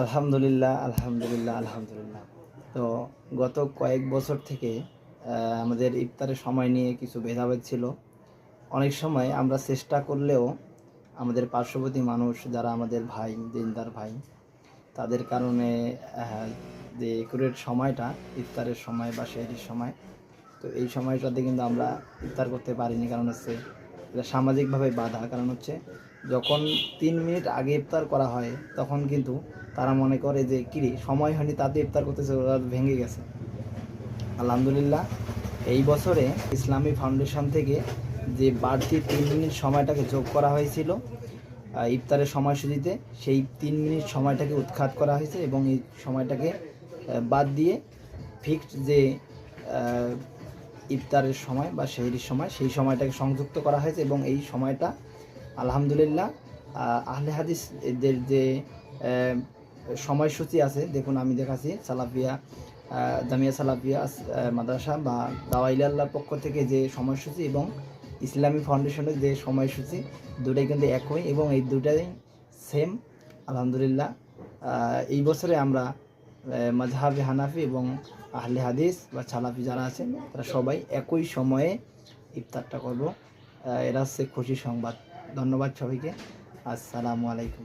আলহামদুলিল্লাহ আলহামদুলিল্লাহ আলহামদুলিল্লাহ। তো গত কয়েক বছর থেকে আমাদের ইফতারের সময় নিয়ে কিছু ভেদাভেদ ছিল। অনেক সময় আমরা চেষ্টা করলেও আমাদের পার্শ্ববর্তী মানুষ যারা আমাদের ভাই, দিনদার ভাই, তাদের কারণে যে একুরেট সময়টা, ইফতারের সময় বা সেহরির সময়, তো এই সময়টাতে কিন্তু আমরা ইফতার করতে পারিনি। কারণ হচ্ছে এটা সামাজিকভাবে বাধা। কারণ হচ্ছে, যখন তিন মিনিট আগে ইফতার করা হয়, তখন কিন্তু তারা মনে করে যে কিরে সময় হয়নি, তাতে ইফতার করতেছে, ওরা ভেঙে গেছে। আলহামদুলিল্লাহ, এই বছরে ইসলামী ফাউন্ডেশন থেকে যে বাড়তি তিন মিনিট সময়টাকে যোগ করা হয়েছিল ইফতারের সময়সূচিতে, সেই তিন মিনিট সময়টাকে উৎখাত করা হয়েছে এবং এই সময়টাকে বাদ দিয়ে ফিক্সড যে ইফতারের সময় বা সেহরির সময় সেই সময়টাকে সংযুক্ত করা হয়েছে এবং এই সময়টা আলহামদুলিল্লাহ আহ, আহলে হাদিস এদের যে সময়সূচি আছে দেখুন আমি দেখাচ্ছি সালাফিয়া জামিয়া সালাফিয়া মাদ্রাসা বা দাওয়াইলাল্লাহর পক্ষ থেকে যে সময়সূচি এবং ইসলামী ফাউন্ডেশনের যে সময়সূচি দুটাই কিন্তু একই এবং এই দুটাই সেম আলহামদুলিল্লাহ। এই বছরে আমরা মাজহাবি হানাফি এবং আহলে হাদিস বা ছালাফি যারা আছেন, তারা সবাই একই সময়ে ইফতারটা করব। এরা হচ্ছে খুশি সংবাদ। ধন্যবাদ সবাইকে। আসসালামু আলাইকুম।